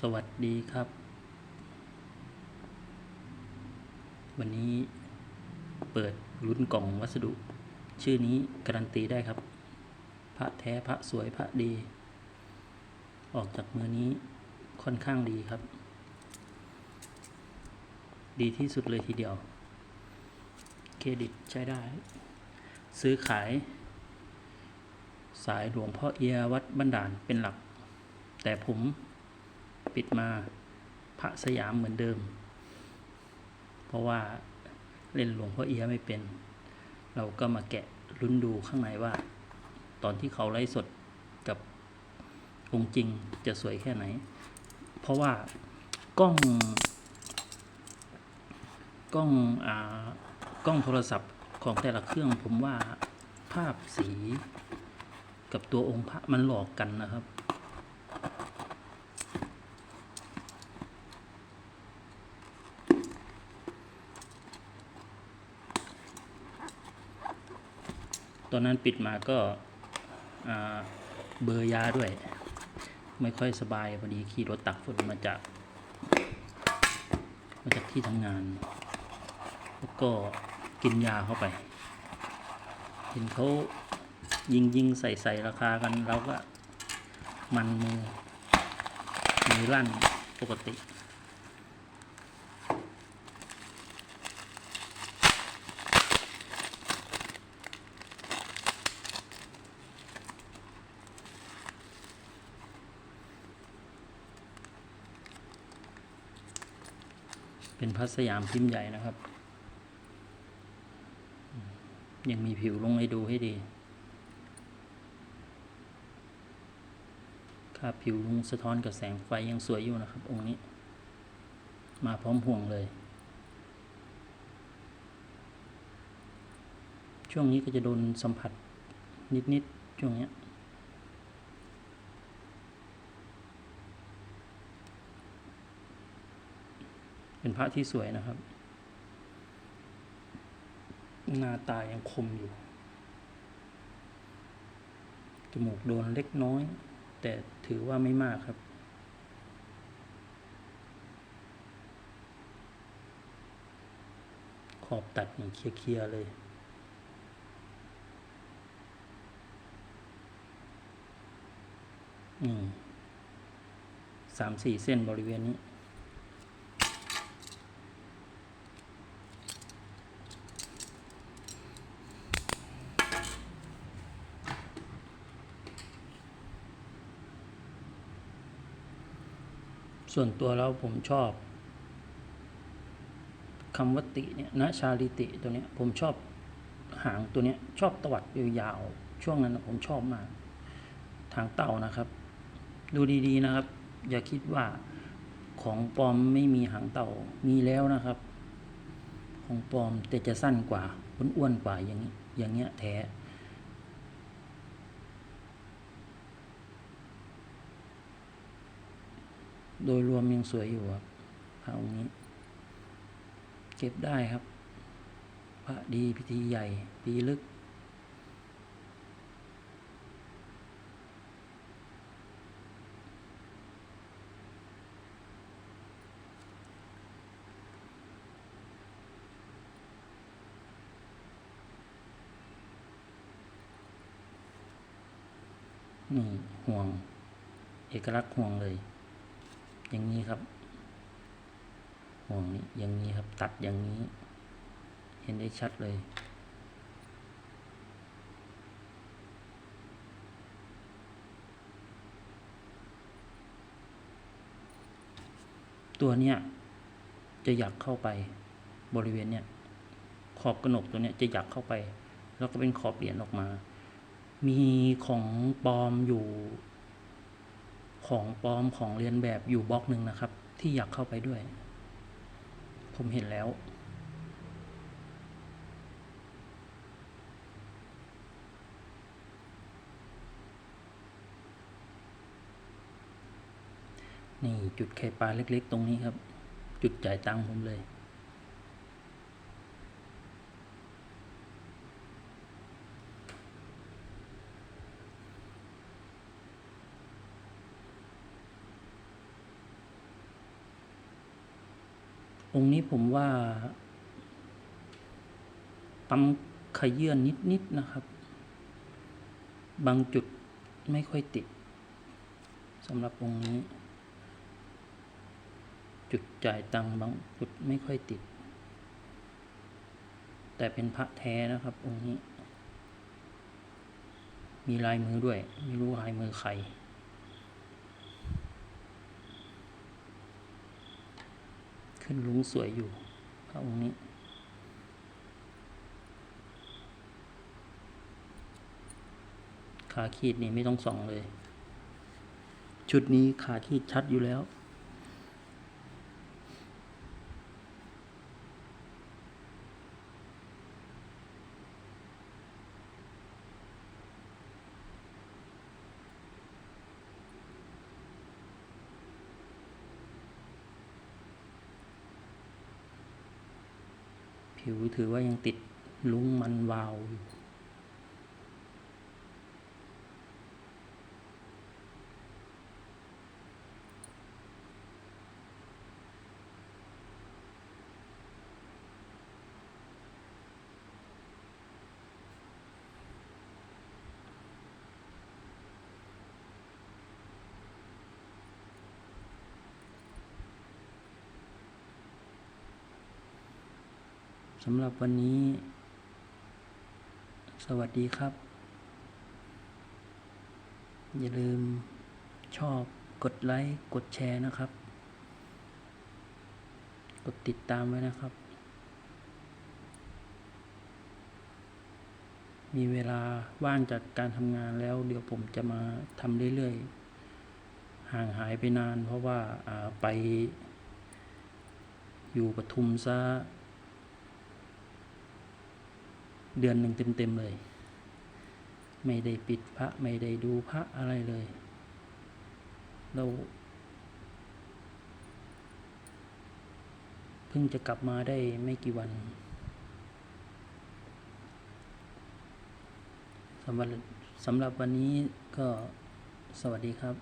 สวัสดีครับ วันนี้เปิดลุ้นกล่องวัสดุ ชื่อนี้การันตีได้ครับ พระแท้พระสวยพระดี ออกจากมือนี้ค่อนข้างดีครับ ดีที่สุดเลยทีเดียว เครดิตใช้ได้ ซื้อขาย สายหลวงพ่อเอียวัดบ้านดานเป็นหลัก แต่ผม ปิดมาพระสยามเหมือนเดิม เพราะว่าเล่นหลวงพ่อเอียไม่เป็น เราก็มาแกะลุ้นดูข้างในว่า ตอนที่เขาไล่สดกับองค์จริงจะสวยแค่ไหน เพราะว่ากล้อง กล้องอ่ากล้องโทรศัพท์ของแต่ละเครื่องผมว่าภาพสีกับตัวองค์พระมันหลอกกันนะครับ ตอนนั้นปิดมาก็เบอร์ยาด้วย ไม่ค่อยสบายพอดีขี่รถตักฝนมาจาก มาจากที่ทำงาน แล้วก็กินยาเข้าไป เห็นเขายิงยิงใส่ใส่ราคากันเราก็มันมือมือลั่นปกติ เป็นพัสยามพิมพ์ใหญ่นะครับ ยังมีผิวลงให้ดูให้ดีค่าผิวลงสะท้อนกับแสงไฟยังสวยอยู่นะครับ องค์นี้ มาพร้อมห่วงเลย ช่วงนี้ก็จะโดนสัมผัสนิด ๆ ช่วงเนี้ย เป็นพระที่สวยนะครับ หน้าตายังคมอยู่ จมูกโดนเล็กน้อย แต่ถือว่าไม่มากครับขอบตัดนี่เคลียร์เลยนี่สามสี่เส้นบริเวณนี้ ส่วนตัวแล้วผมชอบคำว่าติเนี่ยนะชาลิติตัวเนี้ยผมชอบหางตัวเนี้ยชอบตวัดยาวๆช่วงนั้นนะผมชอบมากทางเต่านะครับ ดูดีๆนะครับ อย่าคิดว่าของปลอมไม่มีหางเต่ามีแล้วนะครับ ของปลอมแต่จะสั้นกว่าอ้วนๆกว่าอย่างนี้อย่างเงี้ยแท้ โดยรวมยังสวยอยู่ครับพระองค์นี้ เก็บได้ครับ พระดีพิธีใหญ่ปีลึก นี่ห่วง เอกลักษณ์ห่วงเลย อย่างนี้ครับห่วงนี้อย่างนี้ครับ ตัดอย่างนี้ เห็นได้ชัดเลย ตัวเนี้ยจะอยากเข้าไปบริเวณเนี้ยขอบกระหนกตัวเนี้ยจะอยากเข้าไป แล้วก็เป็นขอบเหรียญออกมา มีของปลอมอยู่ ของปลอมของเรียนแบบอยู่บล็อกหนึ่งนะครับ ที่อยากเข้าไปด้วย ผมเห็นแล้ว นี่จุดไข่ปลาเล็ก ๆ ตรงนี้ครับ จุดจ่ายตังค์ผมเลย องค์นี้ผมว่า ปั๊มขยื่นนิดๆนะครับ บางจุดไม่ค่อยติดสำหรับองค์นี้ จุดจ่ายตังบางจุดไม่ค่อยติด แต่เป็นพระแท้นะครับ องค์นี้ มีลายมือด้วย ไม่รู้ลายมือใคร ขึ้นลุงสวยอยู่ พระองค์นี้ ขาขีดนี่ไม่ต้องส่องเลย ชุดนี้ขาขีดชัดอยู่แล้ว ผิวถือว่ายังติดลุ้งมันวาวอยู่ สำหรับวันนี้ สวัสดีครับ อย่าลืมชอบกดไลค์กดแชร์นะครับ กดติดตามไว้นะครับ มีเวลาว่างจากการทำงานแล้วเดี๋ยวผมจะมาทำเรื่อยๆ ห่างหายไปนานเพราะว่าาไปอยู่ปทุมซะ เดือนหนึ่งเต็มๆเลย ไม่ได้ปิดพระไม่ได้ดูพระอะไรเลย เราเพิ่งจะกลับมาได้ไม่กี่วันสำหรับสำหรับวันนี้ก็สวัสดีครับ